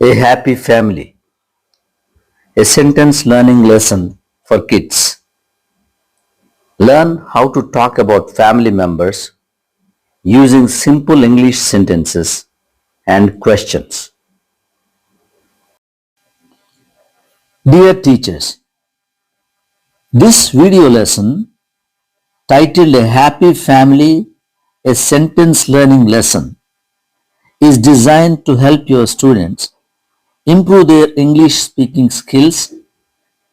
A happy family. A sentence learning lesson for kids. Learn how to talk about family members using simple English sentences and questions. Dear teachers, this video lesson titled A Happy Family, a sentence learning lesson is designed to help your students improve their English speaking skills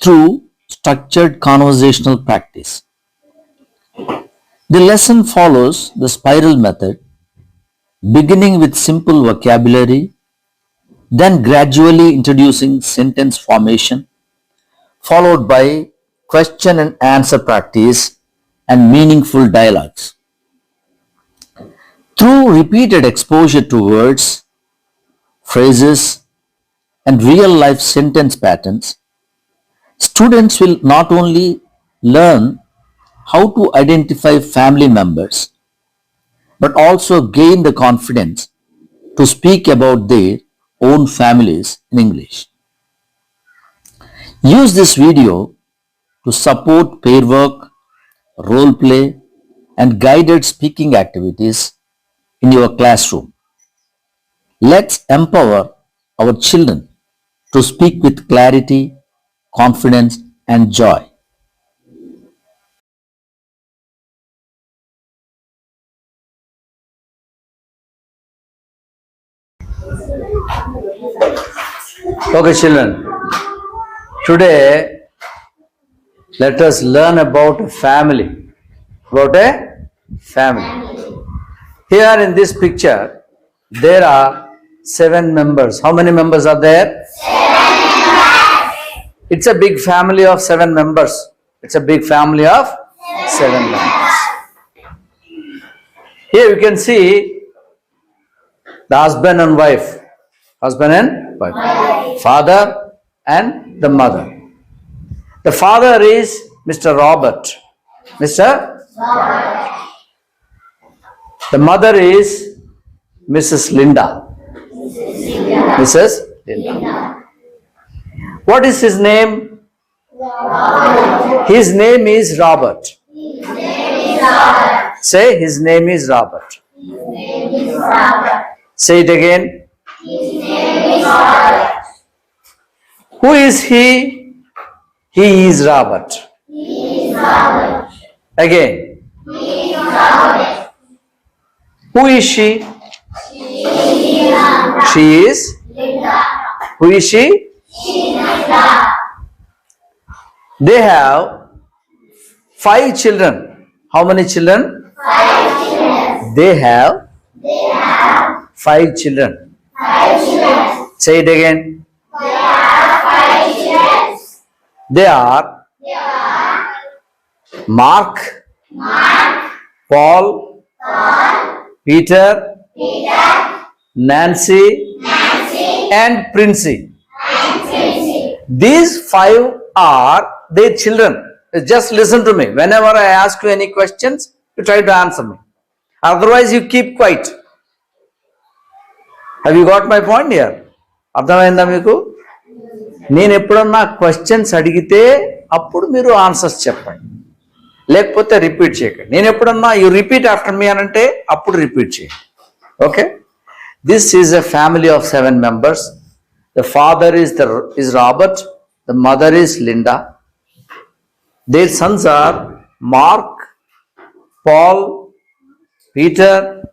through structured conversational practice. The lesson follows the spiral method, beginning with simple vocabulary, then gradually introducing sentence formation, followed by question and answer practice and meaningful dialogues. Through repeated exposure to words, phrases, and real life sentence patterns, students will not only learn how to identify family members, but also gain the confidence to speak about their own families in English. Use this video to support pair work, role play, and guided speaking activities in your classroom. Let's empower our children to speak with clarity, confidence, and joy. Okay, children. Today, let us learn about a family. About a family. Here in this picture, there are seven members. How many members are there? It's a big family of seven members. It's a big family of seven members. Here you can see the husband and wife. Husband and wife. Father and the mother. The father is Mr. Robert. Mr. The mother is Mrs. Linda. Mrs. Linda. What is his name? Robert. His name is Robert. His name is Robert. Say, his name is Robert. His name is Robert. Say it again. His name is Robert. Who is he? He is Robert. He is Robert. Again. He is Robert. Who is she? She is Linda. She is Linda. Who is she? They have five children. How many children? Five children. They have, they have five children. Five children. Say it again. They have five children. They are, they are Mark, Mark, Paul, Paul Peter, Peter, Nancy, Nancy, and Princey. These five are the children just listen to me whenever I ask you any questions you try to answer me otherwise you keep quiet have you got my point year అర్థమైందా మీకు? నేను ఎప్పుడన్నా questions అడిగితే అప్పుడు మీరు answers చెప్పండి. లేకపోతే repeat చేయకండి. నేను ఎప్పుడన్నా యూ రిపీట్ ఆఫ్టర్ మీ అని అంటే అప్పుడు రిపీట్ చేయండి. Okay this is a family of seven members The father is, the, is Robert, the mother is Linda. Their sons are Mark, Paul, Peter,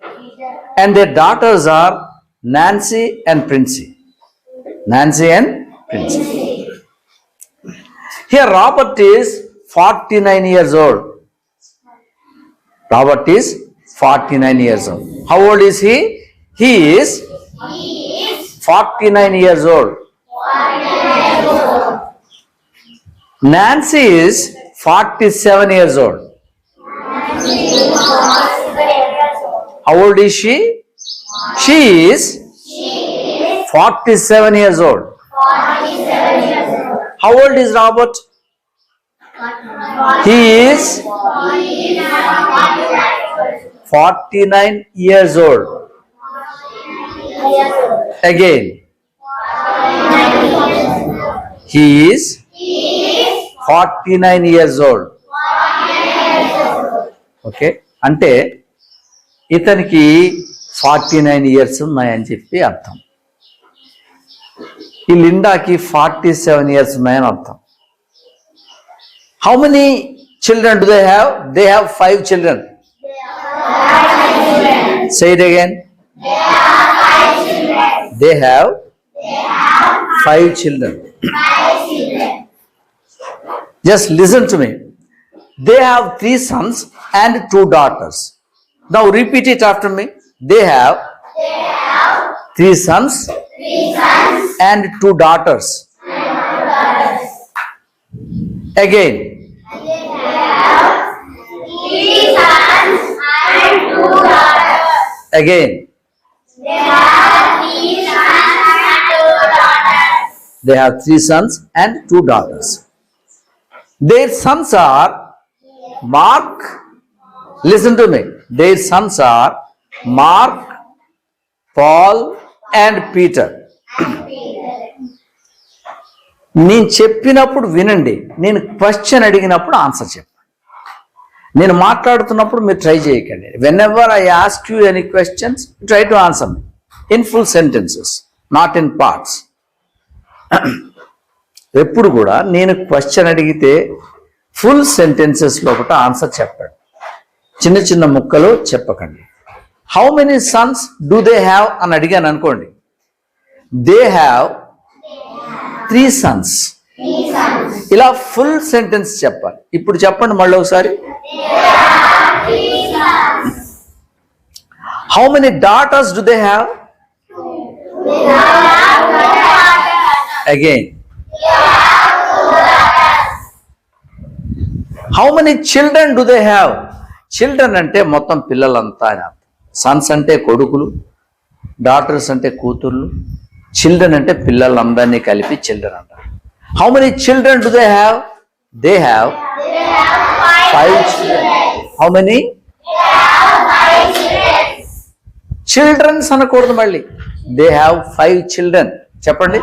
and their daughters are Nancy and Princey. Nancy and Princey. Here Robert is 49 years old. Robert is 49 years old. How old is he? He is 49 years old. Nancy is 47 years old. How old is she? She is 47 years old. How old is Robert? He is 49 years old. Again, he is forty nine years old again. He is 49 years old. Okay అంటే ఇతనికి forty nine years ఉన్నాయని చెప్పి అర్థం. ఈ లిండాకి forty seven years ఉన్నాయని అర్థం. How many children do they have they have five children They have, five, children. Just listen to me. They have three sons and two daughters. Now repeat it after me. They have, three, sons and two daughters. Again. Again. Three They have three sons and two daughters. Their sons are Mark. Listen to me. Their sons are Mark, Paul, and Peter. నేను చెప్పినప్పుడు వినండి నేను question అడిగినప్పుడు answer చెప్పండి నేను మాట్లాడుతున్నప్పుడు మీరు try చేయకండి whenever I ask you any questions try to answer me in full sentences not in parts ఎప్పుడు కూడా నేను క్వశ్చన్ అడిగితే ఫుల్ సెంటెన్సెస్ లోపల ఆన్సర్ చెప్పండి. చిన్న చిన్న ముక్కలు చెప్పకండి. How many sons do they have అని అడిగాను అనుకోండి. దే హ్యావ్ త్రీ సన్స్ ఇలా ఫుల్ సెంటెన్స్ చెప్పాలి. ఇప్పుడు చెప్పండి మళ్ళీ ఒకసారి. How many daughters do they have again how many children do they have children అంటే మొత్తం పిల్లలంతా అని అర్థం. సన్స్ అంటే కొడుకులు డాటర్స్ అంటే కూతుర్లు చిల్డ్రన్ అంటే పిల్లలందరినీ కలిపి చిల్డ్రన్ అంటారు. How many children do they have they have five children how many childrens అనకూడదు మళ్ళీ. దే హ్యావ్ ఫైవ్ చిల్డ్రన్ చెప్పండి.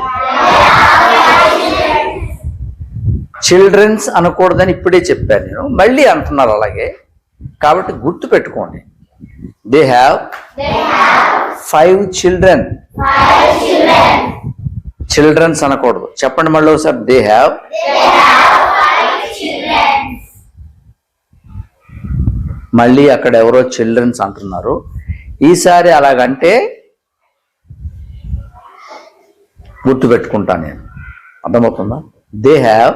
చిల్డ్రన్స్ అనకూడదని ఇప్పుడే చెప్పాను నేను. మళ్ళీ అంటున్నారు అలాగే. కాబట్టి గుర్తు పెట్టుకోండి. They have five children childrens అనకూడదు. చెప్పండి మళ్ళీ ఒకసారి. దే హ్యావ్ మళ్ళీ అక్కడ ఎవరో చిల్డ్రన్స్ అంటున్నారు. ఈసారి అలాగంటే గుర్తు పెట్టుకుంటాను నేను. అర్థమవుతుందా? They have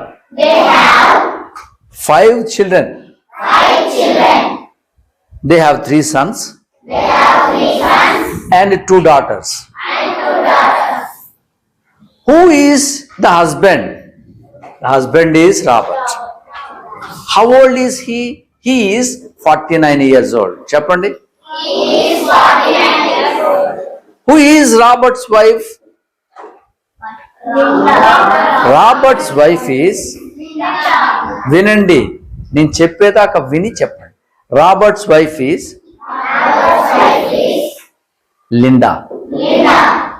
five children they have three sons and two daughters who is the husband the husband is Robert how old is he he is forty nine years old చెప్పండి who is Robert's wife Robert's wife is వినండి నేను చెప్పేదాకా విని చెప్పండి. Robert's wife is Linda.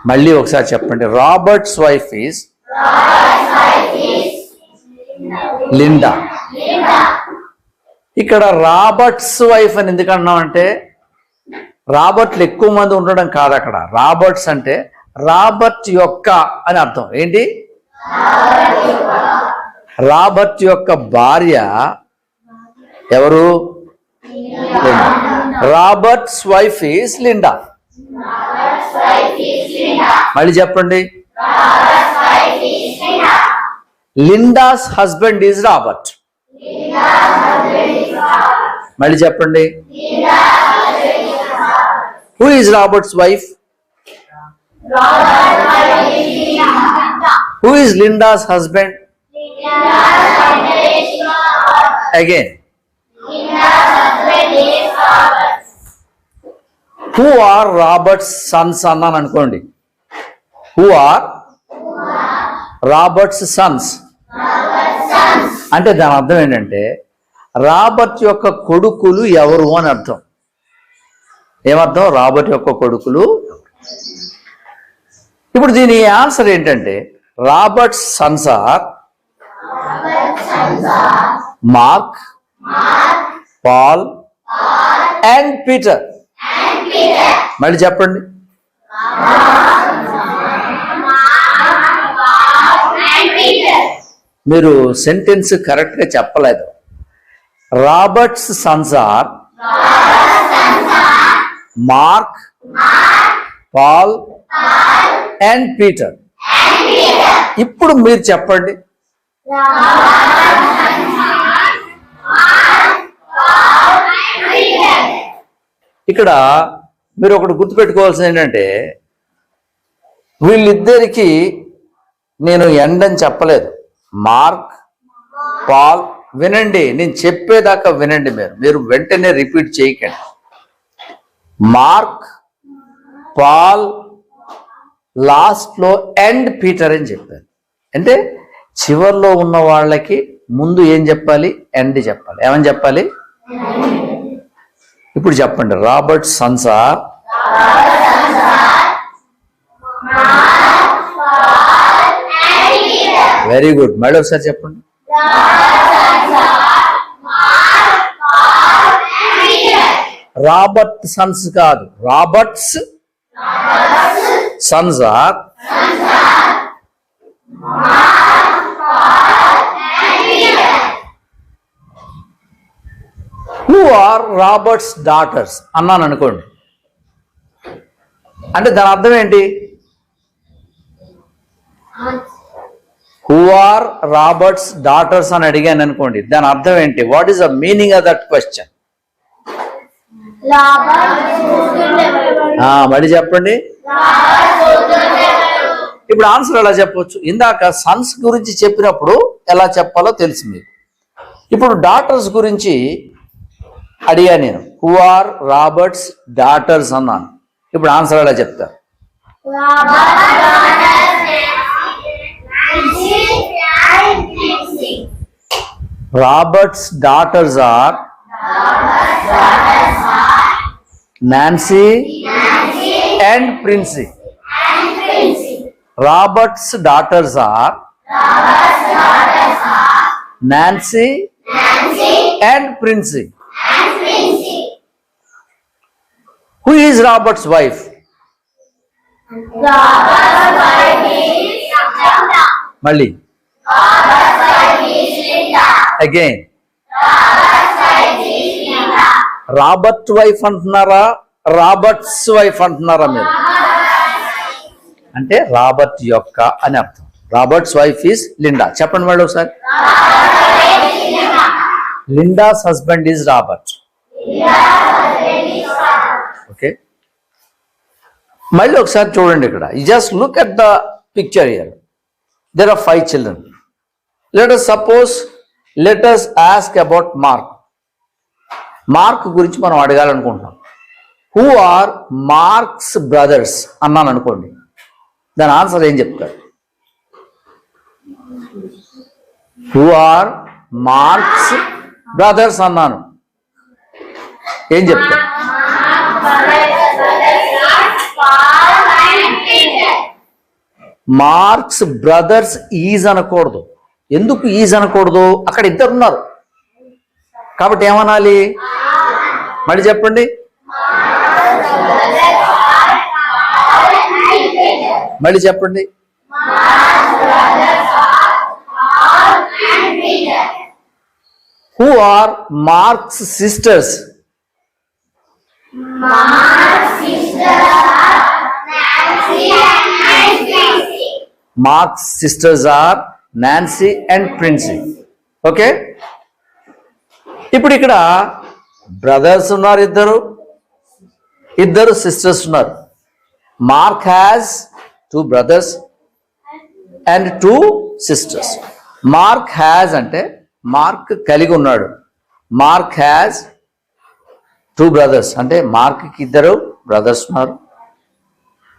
మళ్ళీ ఒకసారి చెప్పండి. Robert's wife is Linda. ఇక్కడ రాబర్ట్స్ వైఫ్ అని ఎందుకు అంటే రాబర్ట్లు ఎక్కువ మంది ఉండడం కాదు అక్కడ. రాబర్ట్స్ అంటే రాబర్ట్ యొక్క అని అర్థం. ఏంటి? రాబర్ట్ యొక్క భార్య ఎవరు? Robert's wife is Linda. మళ్ళీ చెప్పండి. Linda's husband is Robert. మళ్ళీ చెప్పండి. Who is Robert's wife who is Linda's husband again who are Robert's sons అన్నాను అనుకోండి. హూ ఆర్ రాబర్ట్స్ సన్స్ అంటే దాని అర్థం ఏంటంటే రాబర్ట్ యొక్క కొడుకులు ఎవరు అని అర్థం. ఏమర్థం? రాబర్ట్ యొక్క కొడుకులు ఇప్పుడు దీని ఆన్సర్ ఏంటంటే Robert sons are Mark Paul and Peter. మళ్ళీ చెప్పండి. మీరు సెంటెన్స్ కరెక్ట్గా చెప్పలేదు. Robert's sons are Mark Paul and Peter ఇప్పుడు మీరు చెప్పండి. ఇక్కడ మీరు ఒకటి గుర్తుపెట్టుకోవాల్సింది ఏంటంటే వీళ్ళిద్దరికి నేను ఎండ్ అని చెప్పలేదు. మార్క్ పాల్ వినండి. నేను చెప్పేదాకా వినండి మీరు. మీరు వెంటనే రిపీట్ చేయకండి. మార్క్ పాల్ లాస్ట్లో ఎండ్ పీటర్ అని చెప్పారు. అంటే చివర్లో ఉన్న వాళ్ళకి ముందు ఏం చెప్పాలి? ఎండ్ చెప్పాలి. ఏమని చెప్పాలి? ఇప్పుడు చెప్పండి. Robert sons are very good. మళ్ళీ ఒకసారి చెప్పండి. రాబర్ట్ సన్స్ కాదు. Robert's sons are who are Robert's daughters అన్నాను అనుకోండి. అంటే దాని అర్థం ఏంటి? హూ ఆర్ రాబర్ట్స్ డాటర్స్ అని అడిగాను అనుకోండి. దాని అర్థం ఏంటి? What is the meaning of that question మళ్ళీ చెప్పండి. ఇప్పుడు ఆన్సర్ ఎలా చెప్పొచ్చు? ఇందాక సన్స్ గురించి చెప్పినప్పుడు ఎలా చెప్పాలో తెలుసు మీకు. ఇప్పుడు డాటర్స్ గురించి అడిగా నేను. హూ ఆర్ రాబర్ట్స్ డాటర్స్ అన్నాను. ఇప్పుడు ఆన్సర్ ఎలా చెప్తారు Robert's daughters are Nancy and Princy Robert's daughters are Nancy and Princy who is Robert's wife మళ్ళీ. అగైన్ రాబర్ట్ వైఫ్ అంటున్నారా? రాబర్ట్స్ వైఫ్ అంటున్నారా మీరు? అంటే రాబర్ట్ యొక్క అని అర్థం. Robert's wife is Linda. చెప్పండి మళ్ళీ ఒకసారి. Linda's husband is Robert. Okay. మళ్ళీ ఒకసారి చూడండి ఇక్కడ. Just look at the picture here there are five children let us suppose let us ask about Mark Mark గురించి మనం అడగాలనుకుంటున్నాం. హూ ఆర్ మార్క్స్ బ్రదర్స్ అన్నాను అనుకోండి దాని ఆన్సర్ ఏం చెప్తాడు? హూ ఆర్ మార్క్స్ బ్రదర్స్ అన్నాను. ఏం చెప్తాడు? మార్క్స్ బ్రదర్స్ ఈజ్ అనకూడదు. ఎందుకు ఈజ్ అనకూడదు? అక్కడ ఇద్దరు ఉన్నారు కాబట్టి ఏమనాలి? మళ్ళీ చెప్పండి. మళ్ళీ చెప్పండి. Who are Mark's sisters Mark's sisters are Nancy and Princy okay ఇప్పుడు ఇక్కడ బ్రదర్స్ ఉన్నారు ఇద్దరు. ఇద్దరు సిస్టర్స్ ఉన్నారు. Mark has two brothers and two sisters. Mark has అంటే మార్క్ కలిగి ఉన్నాడు. Mark has two brothers. అంటే మార్క్కి ఇద్దరు బ్రదర్స్ ఉన్నారు.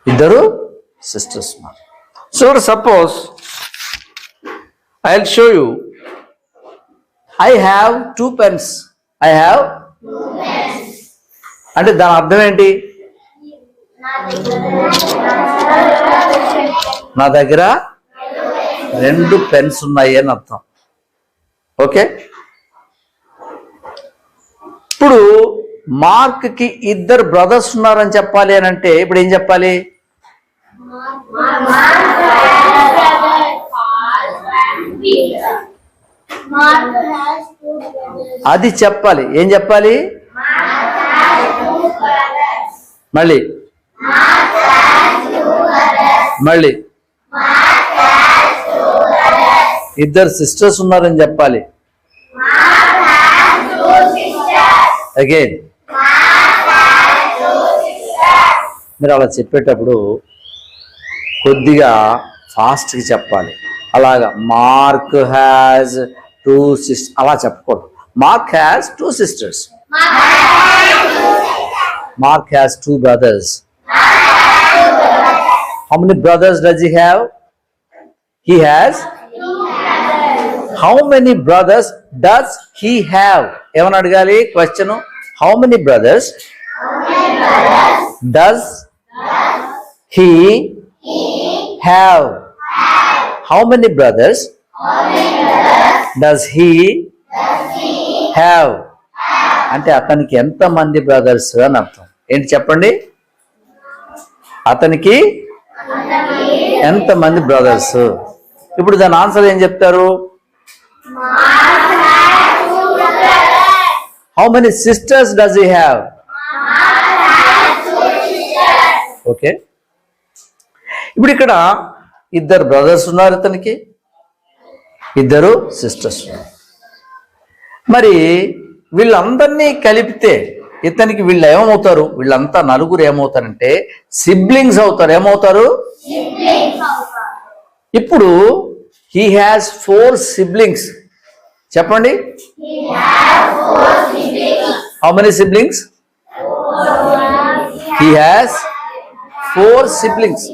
ఇద్దరు సిస్టర్స్ ఉన్నారు. So suppose I will show you I have two pens I have అంటే దాని అర్థం ఏంటి? నా దగ్గర రెండు పెన్స్ ఉన్నాయి అని అర్థం. ఓకే? ఇప్పుడు మార్క్కి ఇద్దరు బ్రదర్స్ ఉన్నారని చెప్పాలి అని అంటే ఇప్పుడు ఏం చెప్పాలి? అది చెప్పాలి. ఏం చెప్పాలి? మళ్ళీ మళ్ళీ ఇద్దరు సిస్టర్స్ ఉన్నారని చెప్పాలి. అగైన్ మీరు అలా చెప్పేటప్పుడు కొద్దిగా ఫాస్ట్గా చెప్పాలి. అలాగా మార్క్ హ్యాజ్ టూ సిస్టర్ అలా చెప్పకూడదు. Mark has two sisters Mark has two brothers how many brothers does he have he has how many brothers does he have ఏమని అడగాలి question how many brothers does he have how many brothers does he have అంటే అతనికి ఎంత మంది brothers అని అర్థం. ఏంటి చెప్పండి? అతనికి ఎంత మంది బ్రదర్స్? ఇప్పుడు దాని ఆన్సర్ ఏం చెప్తారు? How many sisters does you have okay ఇప్పుడు ఇక్కడ ఇద్దరు బ్రదర్స్ ఉన్నారు ఇతనికి. ఇద్దరు సిస్టర్స్ ఉన్నారు. మరి వీళ్ళందరినీ కలిపితే ఇతనికి వీళ్ళు ఏమవుతారు? వీళ్ళంతా నలుగురు ఏమవుతారంటే సిబ్లింగ్స్ అవుతారు. ఏమవుతారు? ఇప్పుడు హీ హ్యాస్ ఫోర్ సిబ్లింగ్స్ చెప్పండి. How many siblings he has four siblings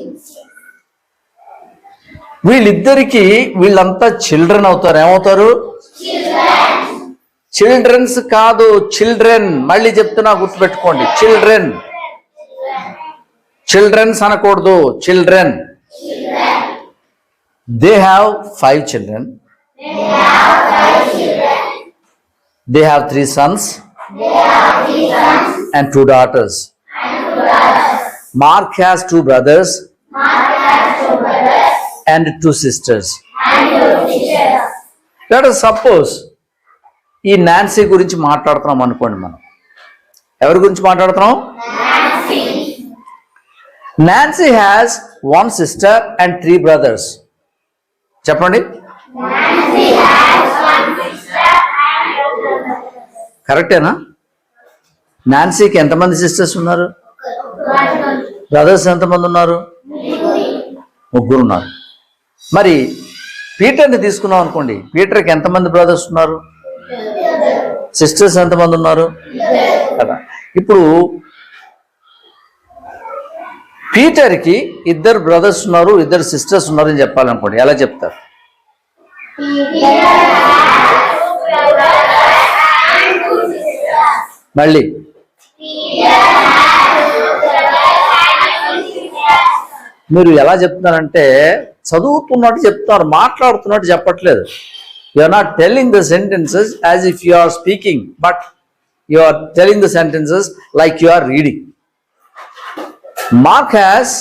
వీళ్ళిద్దరికి వీళ్ళంతా చిల్డ్రన్ అవుతారు. ఏమవుతారు? చిల్డ్రన్స్ కాదు చిల్డ్రన్ మళ్ళీ చెప్తున్నా గుర్తుపెట్టుకోండి. చిల్డ్రన్ చిల్డ్రన్స్ అనకూడదు. Children they have five children they have three sons and two daughters Mark has two brothers and two sisters let suppose ఈ నాన్సీ గురించి మాట్లాడుతున్నాం అనుకోండి మనం. ఎవరి గురించి మాట్లాడుతున్నాం? Nancy has one sister and three brothers. చెప్పండి. కరెక్టేనా? నాన్సీకి ఎంతమంది సిస్టర్స్ ఉన్నారు? బ్రదర్స్ ఎంతమంది ఉన్నారు? ముగ్గురు ఉన్నారు. మరి పీటర్ని తీసుకున్నాం అనుకోండి పీటర్కి ఎంతమంది బ్రదర్స్ ఉన్నారు? సిస్టర్స్ ఎంతమంది ఉన్నారు? కదా. ఇప్పుడు పీటర్కి ఇద్దరు బ్రదర్స్ ఉన్నారు ఇద్దరు సిస్టర్స్ ఉన్నారు అని చెప్పాలనుకోండి ఎలా చెప్తారు? మళ్ళీ. మీరు ఎలా చెప్తున్నారంటే చదువుతున్నట్టు చెప్తున్నారు మాట్లాడుతున్నట్టు చెప్పట్లేదు. You are not telling the sentences as if you are speaking but you are telling the sentences like you are reading Mark has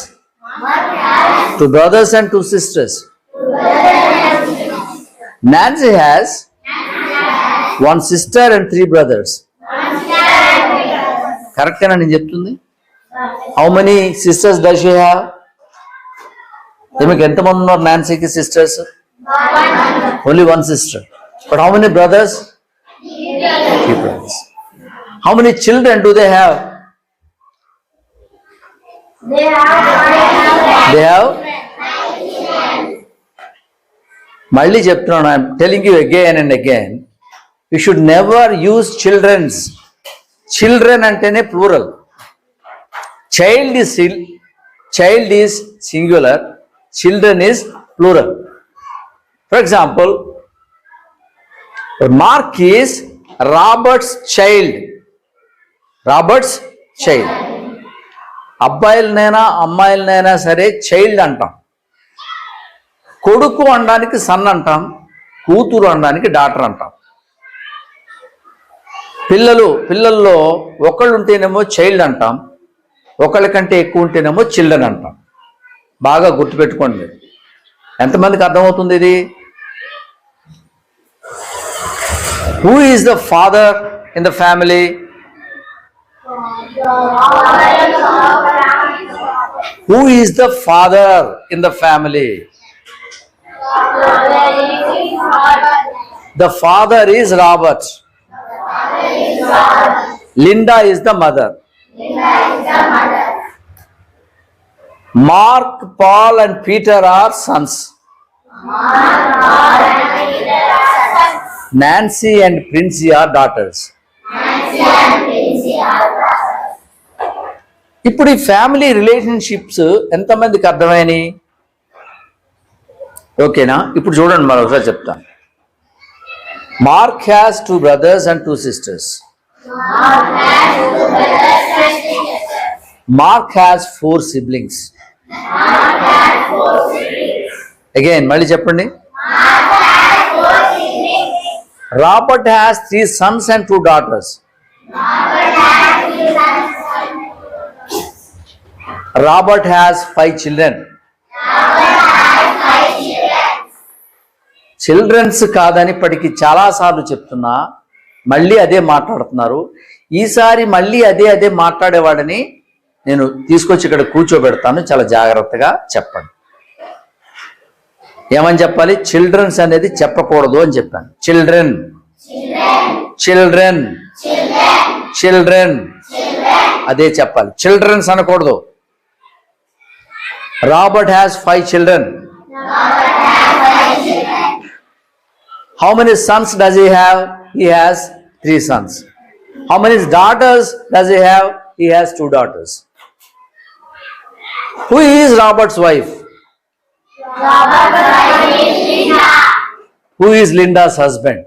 two brothers and two sisters Nancy has one sister and three brothers కరెక్టేనా నేను చెప్తుంది? How many sisters does you have ఈమెకి ఎంతమంది ఉన్నారు నాన్సీకి sisters only one sister but how many brothers three brothers how many children do they have They have they have మళ్ళీ చెప్తున్నాను I'm telling you again and again you should never use childrens children అంటేనే plural child is child is singular children is plural for example Mark is Robert's child Robert's child అబ్బాయిలనైనా అమ్మాయిలనైనా సరే child అంటాం. కొడుకు అనడానికి sun అంటాం. కూతురు అనడానికి daughter అంటాం. పిల్లలు పిల్లల్లో ఒకళ్ళు ఉంటేనేమో చైల్డ్ అంటాం. ఒకళ్ళ కంటే ఎక్కువ ఉంటేనేమో చిల్డ్రన్ అంటాం. బాగా గుర్తుపెట్టుకోండి ఎంతమందికి అర్థమవుతుంది ఇది? Who is the father in the family? Who is the father in the family? The father is Robert. Linda is the mother. Mark, Paul, and Peter are sons. Mark, Paul, and Peter Nancy and Princy are daughters ఇప్పుడు ఈ family relationships ఎంతమందికి అర్థమైనవి ఓకేనా? ఇప్పుడు చూడండి మరొకసారి చెప్తాను Mark has two brothers and two sisters Mark has four siblings again మళ్ళీ చెప్పండి. Robert has three sons and two daughters Robert has five children childrens కాదని ఇప్పటికీ చాలా చాలాసార్లు చెప్తున్నా మళ్ళీ అదే మాట్లాడుతున్నారు. ఈసారి మళ్ళీ అదే అదే మాట్లాడేవాడని నేను తీసుకొచ్చి ఇక్కడ కూర్చోబెడతాను. చాలా జాగ్రత్తగా చెప్పండి. ఏమని చెప్పాలి? చిల్డ్రన్స్ అనేది చెప్పకూడదు అని చెప్పాను. చిల్డ్రన్. చిల్డ్రన్. చిల్డ్రన్. అదే చెప్పాలి. చిల్డ్రన్స్ అనకూడదు. Robert has five children. How many sons does he have he has three sons. How many daughters does he have he has two daughters. Who is Robert's wife? Who is Linda's husband?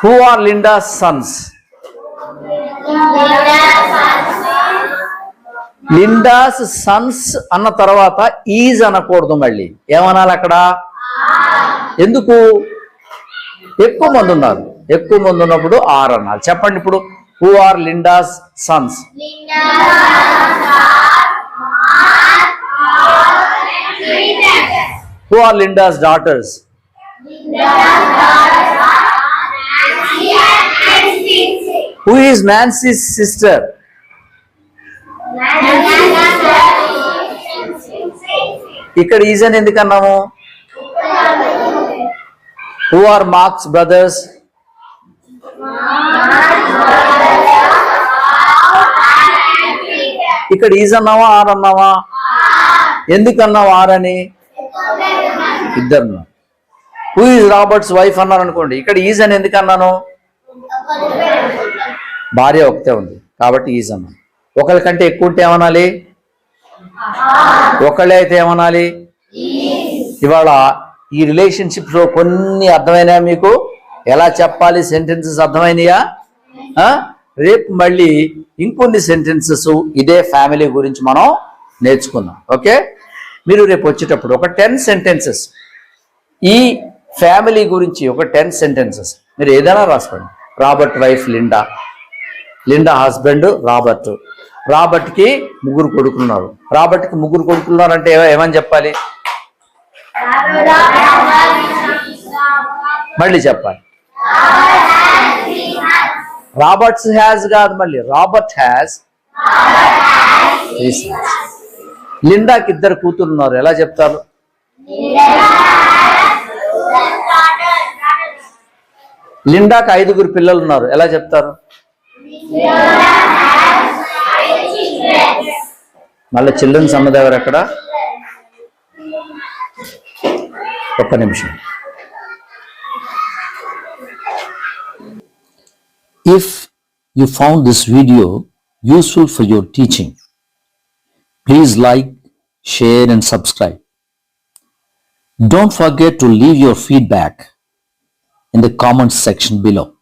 Who are Linda's sons? Linda's sons అన్న తర్వాత is అనకూడదు మళ్ళీ. ఏమనాలి అక్కడ? ఎందుకు? ఎక్కువ మంది ఉన్నారు. ఎక్కువ మంది ఉన్నప్పుడు ఆర్ అన్నారు చెప్పండి ఇప్పుడు. Who are Linda's sons who are Linda's daughters who is Nancy's sister ఇక్కడ ఈజ్ ఎందుకు అన్నాము హూ ఆర్ మార్క్స్ బ్రదర్స్ ఇక్కడ ఈజ్ అన్నావా ఆర్ అన్నావా? ఎందుకన్నా వారని ఇద్దరు హూ ఈజ్ రాబర్ట్స్ వైఫ్ అన్నారు అనుకోండి ఇక్కడ ఈజ్ అని ఎందుకన్నాను? భార్య ఒకటే ఉంది కాబట్టి ఈజ్ అన్నాను. ఒకరి కంటే ఎక్కువ ఉంటే ఏమనాలి? ఒకళ్ళే అయితే ఏమనాలి? ఇవాళ ఈ రిలేషన్షిప్లో కొన్ని అర్థమైనా మీకు? ఎలా చెప్పాలి? సెంటెన్సెస్ అర్థమైనయా? రేపు మళ్ళీ ఇంకొన్ని సెంటెన్సెస్ ఇదే ఫ్యామిలీ గురించి మనం నేర్చుకుందాం. ఓకే? మీరు రేపు వచ్చేటప్పుడు ఒక టెన్ సెంటెన్సెస్ ఈ ఫ్యామిలీ గురించి ఒక టెన్ సెంటెన్సెస్ మీరు ఏదైనా రాసుకోండి. Robert wife Linda. Linda husband Robert. రాబర్ట్కి ముగ్గురు కొడుకున్నారు రాబర్ట్కి ముగ్గురు కొడుకున్నారు అంటే ఏమని చెప్పాలి? మళ్ళీ చెప్పాలి. రాబర్ట్స్ హ్యాస్ కాదు మళ్ళీ. రాబర్ట్ హ్యాస్ లిండాకి ఇద్దరు కూతురు ఉన్నారు ఎలా చెప్తారు? లిండాకి ఐదుగురు పిల్లలు ఉన్నారు ఎలా చెప్తారు? మళ్ళీ చిల్డ్రన్స్ అన్నది ఎవరు ఎక్కడ ఒక్క నిమిషం. If you found this video useful for your teaching please like share and subscribe. Don't forget to leave your feedback in the comments section below.